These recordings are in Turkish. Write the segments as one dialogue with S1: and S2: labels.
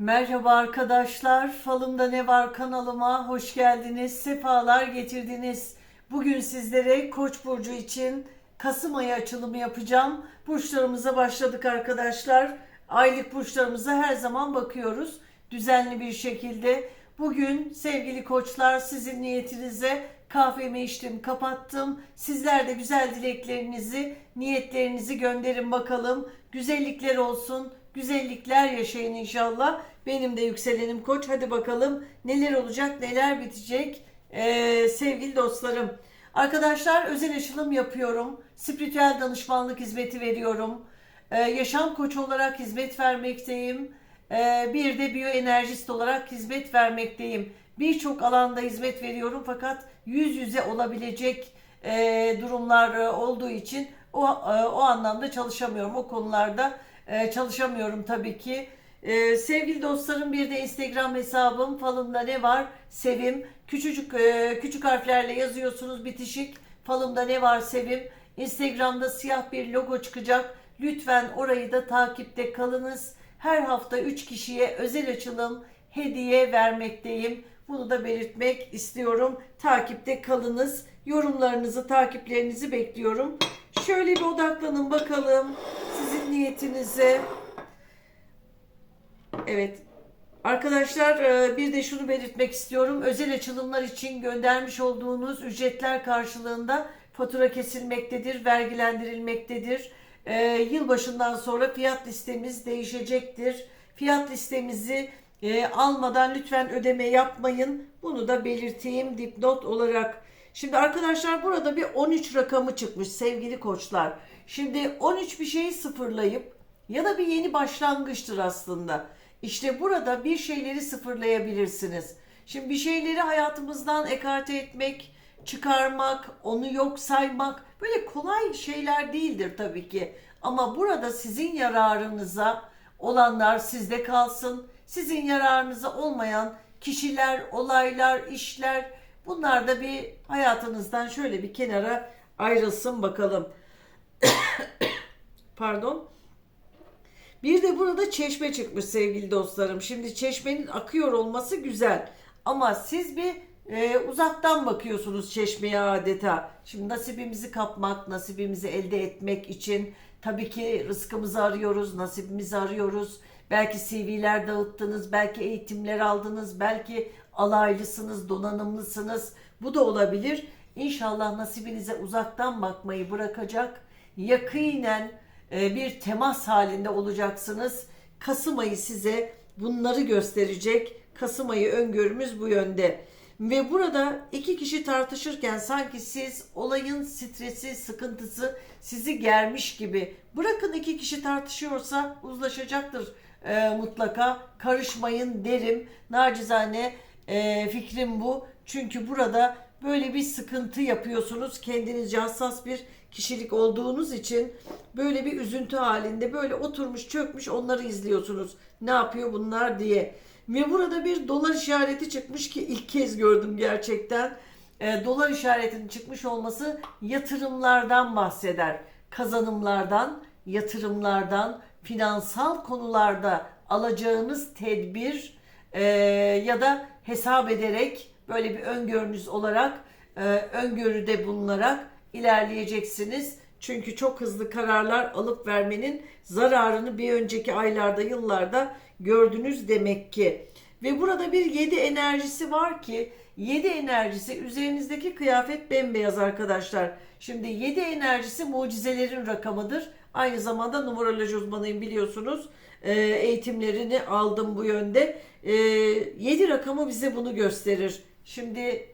S1: Merhaba arkadaşlar, Falımda Ne Var kanalıma hoş geldiniz, sefalar getirdiniz. Bugün sizlere Koç burcu için Kasım ayı açılımı yapacağım. Burçlarımıza başladık arkadaşlar. Aylık burçlarımıza her zaman bakıyoruz düzenli bir şekilde. Bugün sevgili koçlar sizin niyetinize kahvemi içtim, kapattım. Sizler de güzel dileklerinizi, niyetlerinizi gönderin bakalım. Güzellikler olsun, güzellikler yaşayın inşallah. Benim de yükselenim koç. Hadi bakalım neler olacak, neler bitecek Ee, sevgili dostlarım. Arkadaşlar özel açılım yapıyorum. Spiritüel danışmanlık hizmeti veriyorum. Ee, yaşam koçu olarak hizmet vermekteyim. Ee, bir de biyoenerjist olarak hizmet vermekteyim. Birçok alanda hizmet veriyorum fakat yüz yüze olabilecek e, durumlar olduğu için o, e, o anlamda çalışamıyorum. O konularda e, çalışamıyorum tabii ki. E, sevgili dostlarım bir de Instagram hesabım falımda ne var? Sevim. Küçücük e, küçük harflerle yazıyorsunuz bitişik. Falımda ne var? Sevim. Instagram'da siyah bir logo çıkacak. Lütfen orayı da takipte kalınız. Her hafta 3 kişiye özel açılım hediye vermekteyim. Bunu da belirtmek istiyorum. Takipte kalınız. Yorumlarınızı takiplerinizi bekliyorum şöyle bir odaklanın bakalım sizin niyetinize Evet. Arkadaşlar e, bir de şunu belirtmek istiyorum. Özel açılımlar için göndermiş olduğunuz ücretler karşılığında fatura kesilmektedir, vergilendirilmektedir. E, Yılbaşından sonra fiyat listemiz değişecektir. Fiyat listemizi e, almadan lütfen ödeme yapmayın. Bunu da belirteyim dipnot olarak. Şimdi arkadaşlar burada bir 13 rakamı çıkmış sevgili koçlar. Şimdi 13 bir şeyi sıfırlayıp ya da bir yeni başlangıçtır aslında. İşte burada bir şeyleri sıfırlayabilirsiniz. Şimdi bir şeyleri hayatımızdan ekarte etmek, çıkarmak, onu yok saymak böyle kolay şeyler değildir tabii ki. Ama burada sizin yararınıza olanlar sizde kalsın. Sizin yararınıza olmayan kişiler, olaylar, işler bunlar da bir hayatınızdan şöyle bir kenara ayrılsın bakalım. Pardon. Bir de burada çeşme çıkmış sevgili dostlarım. Şimdi çeşmenin akıyor olması güzel. Ama siz bir e, uzaktan bakıyorsunuz çeşmeye adeta. Şimdi nasibimizi kapmak, nasibimizi elde etmek için tabii ki rızkımızı arıyoruz, nasibimizi arıyoruz. Belki CV'ler dağıttınız, belki eğitimler aldınız, belki alaylısınız, donanımlısınız. Bu da olabilir. İnşallah nasibinize uzaktan bakmayı bırakacak. Yakinen e, bir temas halinde olacaksınız. Kasım ayı size bunları gösterecek. Kasım ayı öngörümüz bu yönde. Ve burada iki kişi tartışırken sanki siz olayın stresi, sıkıntısı sizi germiş gibi. Bırakın iki kişi tartışıyorsa uzlaşacaktır e, mutlaka. Karışmayın derim. Nacizane e, fikrim bu. Çünkü burada böyle bir sıkıntı yapıyorsunuz. Kendinizce hassas bir kişilik olduğunuz için böyle bir üzüntü halinde böyle oturmuş çökmüş onları izliyorsunuz. Ne yapıyor bunlar diye. Ve burada bir dolar işareti çıkmış ki ilk kez gördüm gerçekten. E, dolar işaretinin çıkmış olması yatırımlardan bahseder. Kazanımlardan, yatırımlardan, finansal konularda alacağınız tedbir e, ya da hesap ederek böyle bir öngörünüz olarak e, öngörüde bulunarak ilerleyeceksiniz. Çünkü çok hızlı kararlar alıp vermenin zararını bir önceki aylarda, yıllarda gördünüz demek ki. Ve burada bir 7 enerjisi var ki 7 enerjisi üzerinizdeki kıyafet bembeyaz arkadaşlar. Şimdi 7 enerjisi mucizelerin rakamıdır. Aynı zamanda numeroloji uzmanıyım biliyorsunuz. Ee, eğitimlerini aldım bu yönde. Ee, 7 rakamı bize bunu gösterir. Şimdi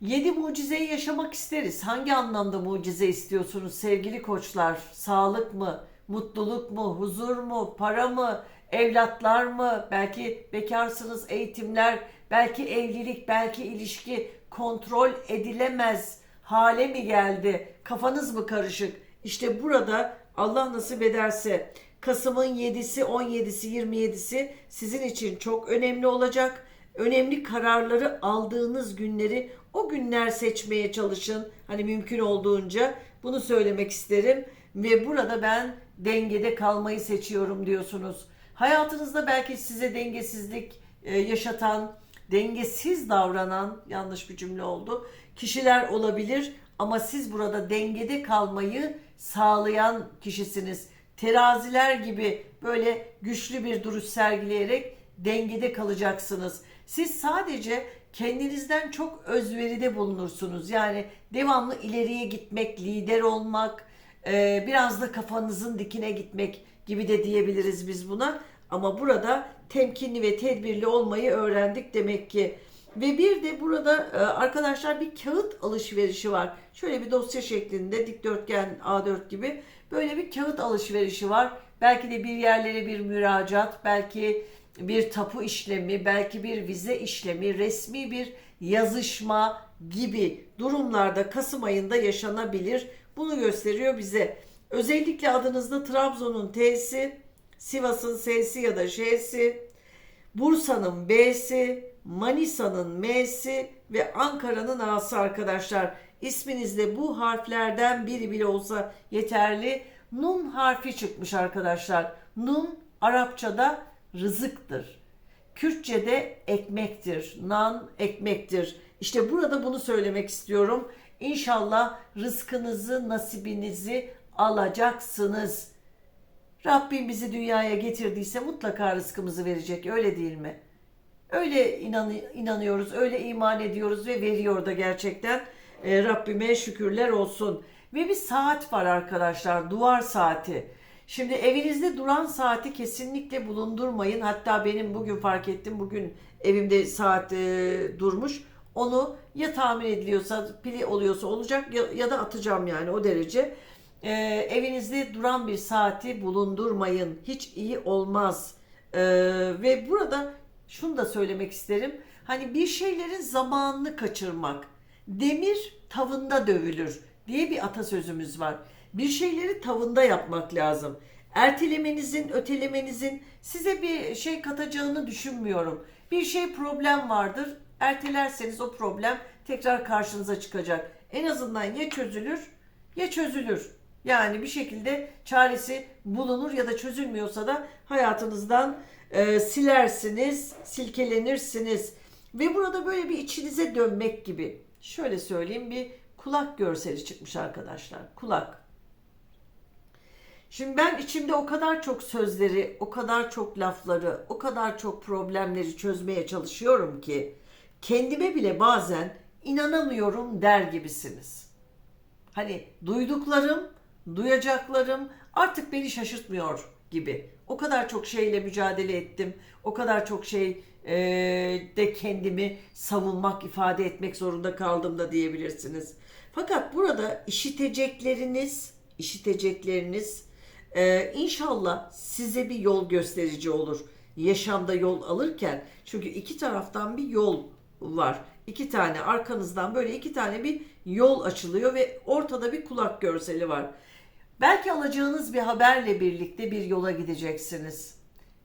S1: Yedi mucizeyi yaşamak isteriz. Hangi anlamda mucize istiyorsunuz sevgili koçlar? Sağlık mı? Mutluluk mu? Huzur mu? Para mı? Evlatlar mı? Belki bekarsınız eğitimler, belki evlilik, belki ilişki kontrol edilemez hale mi geldi? Kafanız mı karışık? İşte burada Allah nasip ederse Kasım'ın 7'si, 17'si, 27'si sizin için çok önemli olacak önemli kararları aldığınız günleri o günler seçmeye çalışın. Hani mümkün olduğunca bunu söylemek isterim. Ve burada ben dengede kalmayı seçiyorum diyorsunuz. Hayatınızda belki size dengesizlik e, yaşatan, dengesiz davranan, yanlış bir cümle oldu, kişiler olabilir ama siz burada dengede kalmayı sağlayan kişisiniz. Teraziler gibi böyle güçlü bir duruş sergileyerek dengede kalacaksınız. Siz sadece kendinizden çok özveride bulunursunuz. Yani devamlı ileriye gitmek, lider olmak, e, biraz da kafanızın dikine gitmek gibi de diyebiliriz biz buna. Ama burada temkinli ve tedbirli olmayı öğrendik demek ki. Ve bir de burada e, arkadaşlar bir kağıt alışverişi var. Şöyle bir dosya şeklinde dikdörtgen A4 gibi böyle bir kağıt alışverişi var. Belki de bir yerlere bir müracaat, belki bir tapu işlemi, belki bir vize işlemi, resmi bir yazışma gibi durumlarda Kasım ayında yaşanabilir. Bunu gösteriyor bize. Özellikle adınızda Trabzon'un T'si, Sivas'ın S'si ya da J'si, Bursa'nın B'si, Manisa'nın M'si ve Ankara'nın A'sı arkadaşlar. İsminizde bu harflerden biri bile olsa yeterli. Nun harfi çıkmış arkadaşlar. Nun Arapçada rızıktır. Kürtçe'de ekmektir. Nan ekmektir. İşte burada bunu söylemek istiyorum. İnşallah rızkınızı, nasibinizi alacaksınız. Rabbim bizi dünyaya getirdiyse mutlaka rızkımızı verecek. Öyle değil mi? Öyle inan, inanıyoruz, öyle iman ediyoruz ve veriyor da gerçekten. E, Rabbime şükürler olsun. Ve bir saat var arkadaşlar, duvar saati. Şimdi evinizde duran saati kesinlikle bulundurmayın. Hatta benim bugün fark ettim, bugün evimde saat e, durmuş. Onu ya tahmin ediliyorsa, pili oluyorsa olacak ya, ya da atacağım yani o derece. E, evinizde duran bir saati bulundurmayın. Hiç iyi olmaz. E, ve burada şunu da söylemek isterim. Hani bir şeylerin zamanını kaçırmak. Demir tavında dövülür diye bir atasözümüz var. Bir şeyleri tavında yapmak lazım. Ertelemenizin, ötelemenizin size bir şey katacağını düşünmüyorum. Bir şey problem vardır. Ertelerseniz o problem tekrar karşınıza çıkacak. En azından ya çözülür ya çözülür. Yani bir şekilde çaresi bulunur ya da çözülmüyorsa da hayatınızdan e, silersiniz, silkelenirsiniz. Ve burada böyle bir içinize dönmek gibi. Şöyle söyleyeyim bir kulak görseli çıkmış arkadaşlar. Kulak. Şimdi ben içimde o kadar çok sözleri, o kadar çok lafları, o kadar çok problemleri çözmeye çalışıyorum ki kendime bile bazen inanamıyorum der gibisiniz. Hani duyduklarım, duyacaklarım artık beni şaşırtmıyor gibi. O kadar çok şeyle mücadele ettim. O kadar çok şey e, de kendimi savunmak, ifade etmek zorunda kaldım da diyebilirsiniz. Fakat burada işitecekleriniz, işitecekleriniz e, inşallah size bir yol gösterici olur. Yaşamda yol alırken çünkü iki taraftan bir yol var. İki tane arkanızdan böyle iki tane bir yol açılıyor ve ortada bir kulak görseli var. Belki alacağınız bir haberle birlikte bir yola gideceksiniz.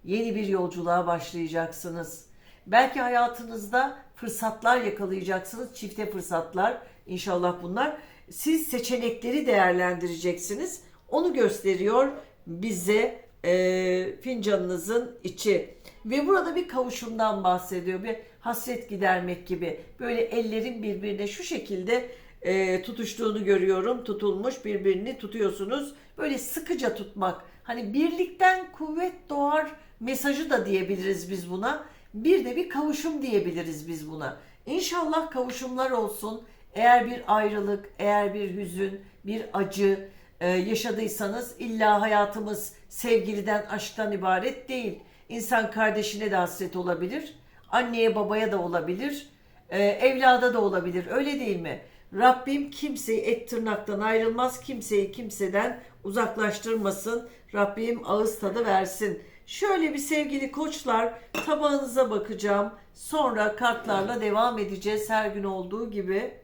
S1: Yeni bir yolculuğa başlayacaksınız. Belki hayatınızda fırsatlar yakalayacaksınız, çifte fırsatlar. İnşallah bunlar. Siz seçenekleri değerlendireceksiniz. Onu gösteriyor bize e, fincanınızın içi. Ve burada bir kavuşumdan bahsediyor. Bir hasret gidermek gibi. Böyle ellerin birbirine şu şekilde e, tutuştuğunu görüyorum. Tutulmuş birbirini tutuyorsunuz. Böyle sıkıca tutmak. Hani birlikten kuvvet doğar mesajı da diyebiliriz biz buna. Bir de bir kavuşum diyebiliriz biz buna. İnşallah kavuşumlar olsun. Eğer bir ayrılık, eğer bir hüzün, bir acı e, yaşadıysanız illa hayatımız sevgiliden, aşktan ibaret değil. İnsan kardeşine de hasret olabilir. Anneye babaya da olabilir. E, evlada da olabilir. Öyle değil mi? Rabbim kimseyi et tırnaktan ayrılmaz. Kimseyi kimseden uzaklaştırmasın. Rabbim ağız tadı versin. Şöyle bir sevgili koçlar tabağınıza bakacağım. Sonra kartlarla devam edeceğiz her gün olduğu gibi.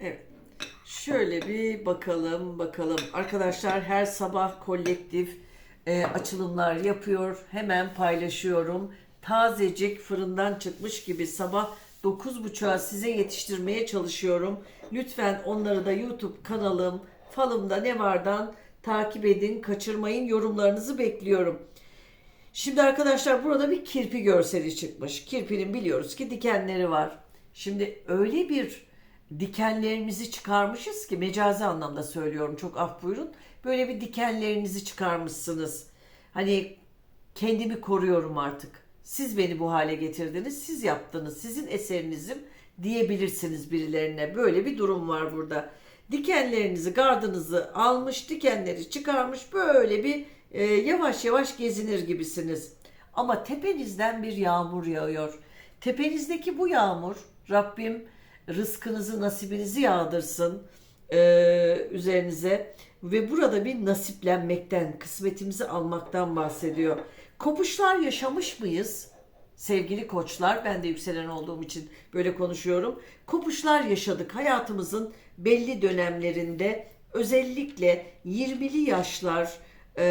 S1: Evet. Şöyle bir bakalım bakalım. Arkadaşlar her sabah kolektif e, açılımlar yapıyor. Hemen paylaşıyorum. Tazecik fırından çıkmış gibi sabah 9.30'a size yetiştirmeye çalışıyorum. Lütfen onları da YouTube kanalım, falımda ne vardan takip edin, kaçırmayın. Yorumlarınızı bekliyorum. Şimdi arkadaşlar burada bir kirpi görseli çıkmış. Kirpinin biliyoruz ki dikenleri var. Şimdi öyle bir dikenlerimizi çıkarmışız ki mecazi anlamda söylüyorum çok af buyurun. Böyle bir dikenlerinizi çıkarmışsınız. Hani kendimi koruyorum artık. Siz beni bu hale getirdiniz, siz yaptınız, sizin eserinizim diyebilirsiniz birilerine. Böyle bir durum var burada. Dikenlerinizi, gardınızı almış, dikenleri çıkarmış böyle bir e, yavaş yavaş gezinir gibisiniz. Ama tepenizden bir yağmur yağıyor. Tepenizdeki bu yağmur Rabbim rızkınızı, nasibinizi yağdırsın e, üzerinize ve burada bir nasiplenmekten, kısmetimizi almaktan bahsediyor. Kopuşlar yaşamış mıyız? Sevgili koçlar, ben de yükselen olduğum için böyle konuşuyorum. Kopuşlar yaşadık hayatımızın belli dönemlerinde özellikle 20'li yaşlar e,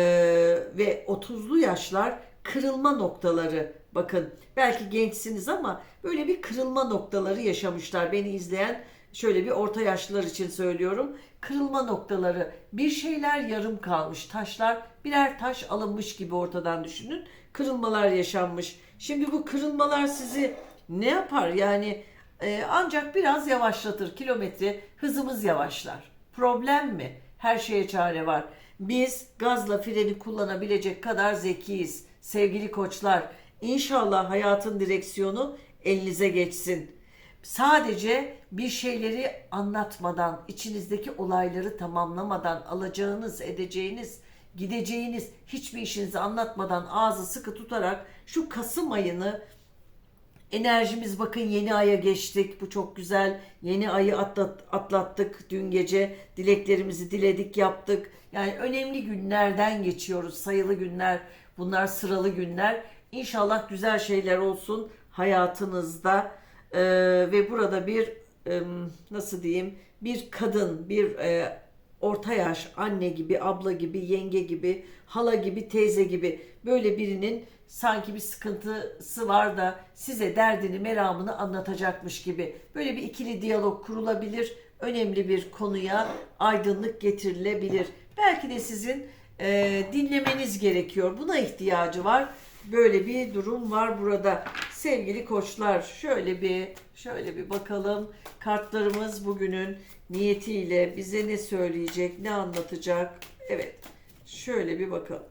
S1: ve 30'lu yaşlar kırılma noktaları. Bakın belki gençsiniz ama böyle bir kırılma noktaları yaşamışlar. Beni izleyen şöyle bir orta yaşlılar için söylüyorum. Kırılma noktaları, bir şeyler yarım kalmış, taşlar birer taş alınmış gibi ortadan düşünün. Kırılmalar yaşanmış. Şimdi bu kırılmalar sizi ne yapar? Yani e, ancak biraz yavaşlatır. Kilometre hızımız yavaşlar. Problem mi? Her şeye çare var. Biz gazla freni kullanabilecek kadar zekiyiz. Sevgili koçlar, İnşallah hayatın direksiyonu elinize geçsin. Sadece bir şeyleri anlatmadan, içinizdeki olayları tamamlamadan, alacağınız, edeceğiniz, gideceğiniz hiçbir işinizi anlatmadan ağzı sıkı tutarak şu Kasım ayını Enerjimiz bakın yeni aya geçtik. Bu çok güzel. Yeni ayı atlat, atlattık dün gece. Dileklerimizi diledik, yaptık. Yani önemli günlerden geçiyoruz. Sayılı günler. Bunlar sıralı günler. İnşallah güzel şeyler olsun hayatınızda. Ee, ve burada bir e, nasıl diyeyim bir kadın, bir e, orta yaş anne gibi, abla gibi, yenge gibi, hala gibi, teyze gibi böyle birinin sanki bir sıkıntısı var da size derdini, meramını anlatacakmış gibi böyle bir ikili diyalog kurulabilir. Önemli bir konuya aydınlık getirilebilir. Belki de sizin e, dinlemeniz gerekiyor. Buna ihtiyacı var. Böyle bir durum var burada. Sevgili koçlar şöyle bir şöyle bir bakalım. Kartlarımız bugünün niyetiyle bize ne söyleyecek, ne anlatacak? Evet. Şöyle bir bakalım.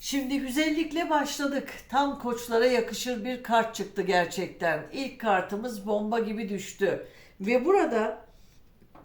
S1: Şimdi güzellikle başladık. Tam koçlara yakışır bir kart çıktı gerçekten. İlk kartımız bomba gibi düştü. Ve burada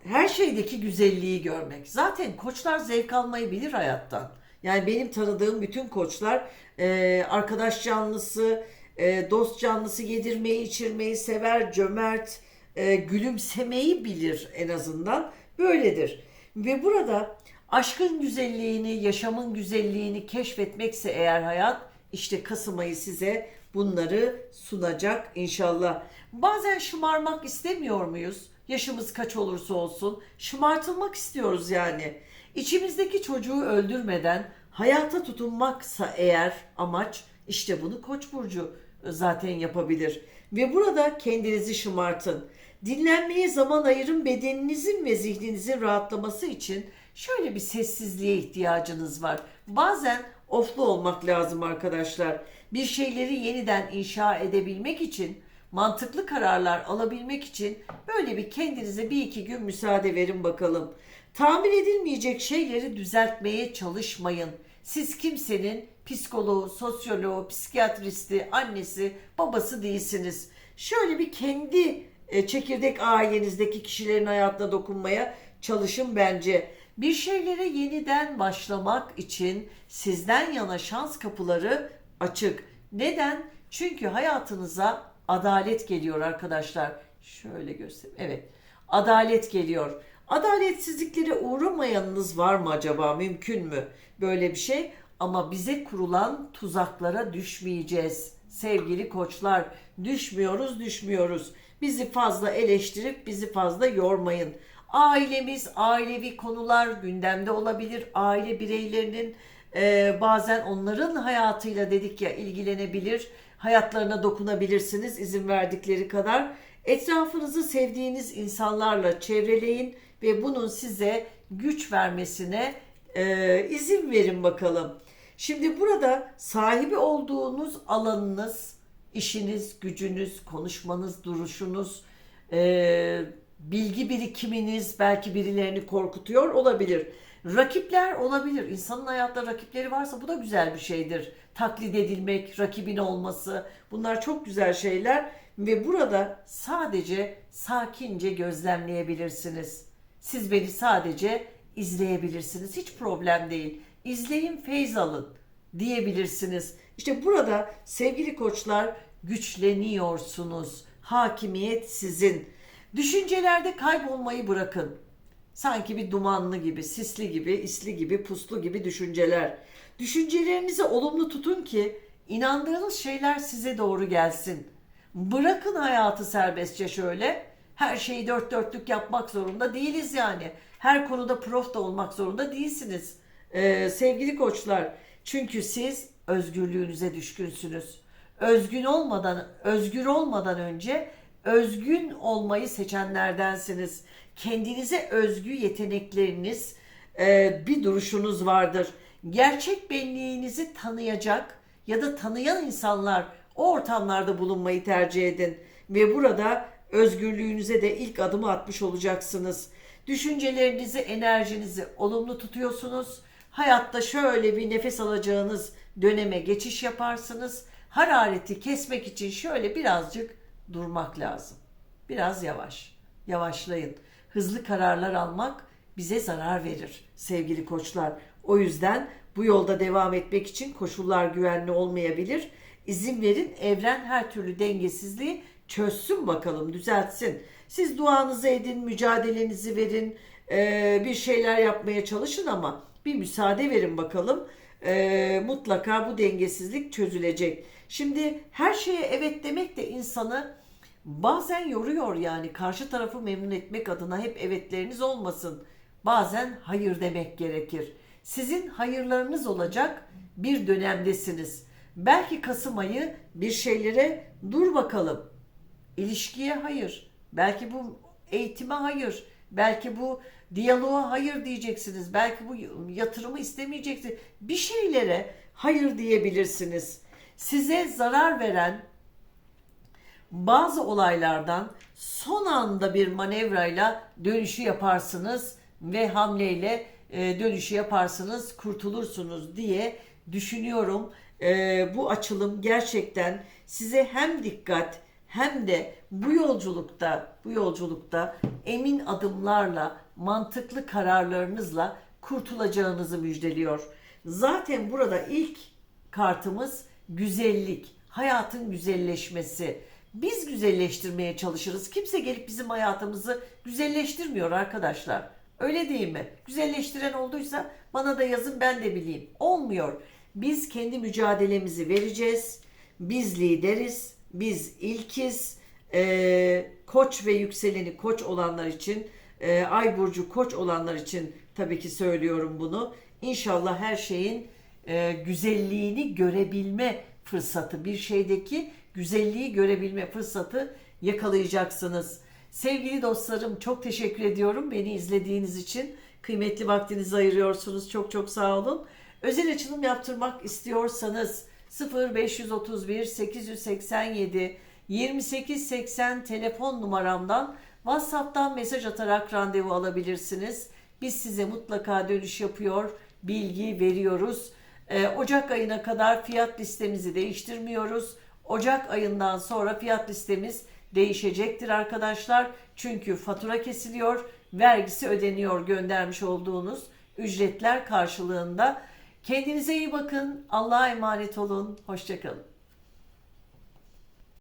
S1: her şeydeki güzelliği görmek. Zaten koçlar zevk almayı bilir hayattan. Yani benim tanıdığım bütün koçlar e, arkadaş canlısı, e, dost canlısı yedirmeyi, içirmeyi sever, cömert, e, gülümsemeyi bilir en azından. Böyledir. Ve burada aşkın güzelliğini, yaşamın güzelliğini keşfetmekse eğer hayat, işte Kasım ayı size bunları sunacak inşallah. Bazen şımarmak istemiyor muyuz? Yaşımız kaç olursa olsun şımartılmak istiyoruz yani. İçimizdeki çocuğu öldürmeden hayata tutunmaksa eğer amaç işte bunu Koç burcu zaten yapabilir. Ve burada kendinizi şımartın. Dinlenmeye zaman ayırın bedeninizin ve zihninizin rahatlaması için şöyle bir sessizliğe ihtiyacınız var. Bazen oflu olmak lazım arkadaşlar. Bir şeyleri yeniden inşa edebilmek için, mantıklı kararlar alabilmek için böyle bir kendinize bir iki gün müsaade verin bakalım. Tamir edilmeyecek şeyleri düzeltmeye çalışmayın. Siz kimsenin psikoloğu, sosyoloğu, psikiyatristi, annesi, babası değilsiniz. Şöyle bir kendi e, çekirdek ailenizdeki kişilerin hayatına dokunmaya çalışın bence. Bir şeylere yeniden başlamak için sizden yana şans kapıları açık. Neden? Çünkü hayatınıza adalet geliyor arkadaşlar. Şöyle göstereyim. Evet. Adalet geliyor. Adaletsizliklere uğramayanınız var mı acaba? Mümkün mü böyle bir şey? Ama bize kurulan tuzaklara düşmeyeceğiz. Sevgili koçlar, düşmüyoruz, düşmüyoruz. Bizi fazla eleştirip bizi fazla yormayın. Ailemiz, ailevi konular gündemde olabilir. Aile bireylerinin e, bazen onların hayatıyla dedik ya ilgilenebilir. Hayatlarına dokunabilirsiniz izin verdikleri kadar. Etrafınızı sevdiğiniz insanlarla çevreleyin ve bunun size güç vermesine e, izin verin bakalım. Şimdi burada sahibi olduğunuz alanınız, işiniz, gücünüz, konuşmanız, duruşunuz, e, bilgi birikiminiz belki birilerini korkutuyor olabilir. Rakipler olabilir. İnsanın hayatta rakipleri varsa bu da güzel bir şeydir. Taklit edilmek, rakibin olması bunlar çok güzel şeyler ve burada sadece sakince gözlemleyebilirsiniz. Siz beni sadece izleyebilirsiniz. Hiç problem değil. İzleyin, feyz alın diyebilirsiniz. İşte burada sevgili koçlar güçleniyorsunuz. Hakimiyet sizin. Düşüncelerde kaybolmayı bırakın. Sanki bir dumanlı gibi, sisli gibi, isli gibi, puslu gibi düşünceler. Düşüncelerinizi olumlu tutun ki inandığınız şeyler size doğru gelsin. Bırakın hayatı serbestçe şöyle. Her şeyi dört dörtlük yapmak zorunda değiliz yani. Her konuda prof da olmak zorunda değilsiniz. Ee, sevgili koçlar. Çünkü siz özgürlüğünüze düşkünsünüz. Özgün olmadan, özgür olmadan önce özgün olmayı seçenlerdensiniz. Kendinize özgü yetenekleriniz, e, bir duruşunuz vardır. Gerçek benliğinizi tanıyacak ya da tanıyan insanlar o ortamlarda bulunmayı tercih edin ve burada özgürlüğünüze de ilk adımı atmış olacaksınız. Düşüncelerinizi, enerjinizi olumlu tutuyorsunuz. Hayatta şöyle bir nefes alacağınız döneme geçiş yaparsınız. Harareti kesmek için şöyle birazcık durmak lazım. Biraz yavaş. Yavaşlayın. Hızlı kararlar almak bize zarar verir sevgili koçlar. O yüzden bu yolda devam etmek için koşullar güvenli olmayabilir. İzin verin evren her türlü dengesizliği çözsün bakalım, düzeltsin. Siz duanızı edin, mücadelenizi verin, eee, bir şeyler yapmaya çalışın ama bir müsaade verin bakalım. Eee, mutlaka bu dengesizlik çözülecek. Şimdi her şeye evet demek de insanı bazen yoruyor yani. Karşı tarafı memnun etmek adına hep evetleriniz olmasın. Bazen hayır demek gerekir. Sizin hayırlarınız olacak bir dönemdesiniz. Belki Kasım ayı bir şeylere dur bakalım. İlişkiye hayır. Belki bu eğitime hayır. Belki bu diyaloğa hayır diyeceksiniz. Belki bu yatırımı istemeyeceksiniz. Bir şeylere hayır diyebilirsiniz. Size zarar veren bazı olaylardan son anda bir manevrayla dönüşü yaparsınız ve hamleyle e, dönüşü yaparsınız, kurtulursunuz diye düşünüyorum. E, bu açılım gerçekten size hem dikkat hem de bu yolculukta bu yolculukta emin adımlarla, mantıklı kararlarınızla kurtulacağınızı müjdeliyor. Zaten burada ilk kartımız güzellik, hayatın güzelleşmesi. Biz güzelleştirmeye çalışırız. Kimse gelip bizim hayatımızı güzelleştirmiyor arkadaşlar. Öyle değil mi? Güzelleştiren olduysa bana da yazın ben de bileyim. Olmuyor. Biz kendi mücadelemizi vereceğiz. Biz lideriz. Biz ilkiz. Ee, koç ve yükseleni koç olanlar için, e, ay burcu koç olanlar için tabii ki söylüyorum bunu. İnşallah her şeyin e, güzelliğini görebilme fırsatı, bir şeydeki güzelliği görebilme fırsatı yakalayacaksınız. Sevgili dostlarım çok teşekkür ediyorum beni izlediğiniz için. Kıymetli vaktinizi ayırıyorsunuz. Çok çok sağ olun. Özel açılım yaptırmak istiyorsanız 0531 887 2880 telefon numaramdan WhatsApp'tan mesaj atarak randevu alabilirsiniz. Biz size mutlaka dönüş yapıyor, bilgi veriyoruz. Ee, Ocak ayına kadar fiyat listemizi değiştirmiyoruz. Ocak ayından sonra fiyat listemiz değişecektir arkadaşlar. Çünkü fatura kesiliyor, vergisi ödeniyor göndermiş olduğunuz ücretler karşılığında. Kendinize iyi bakın. Allah'a emanet olun. Hoşçakalın.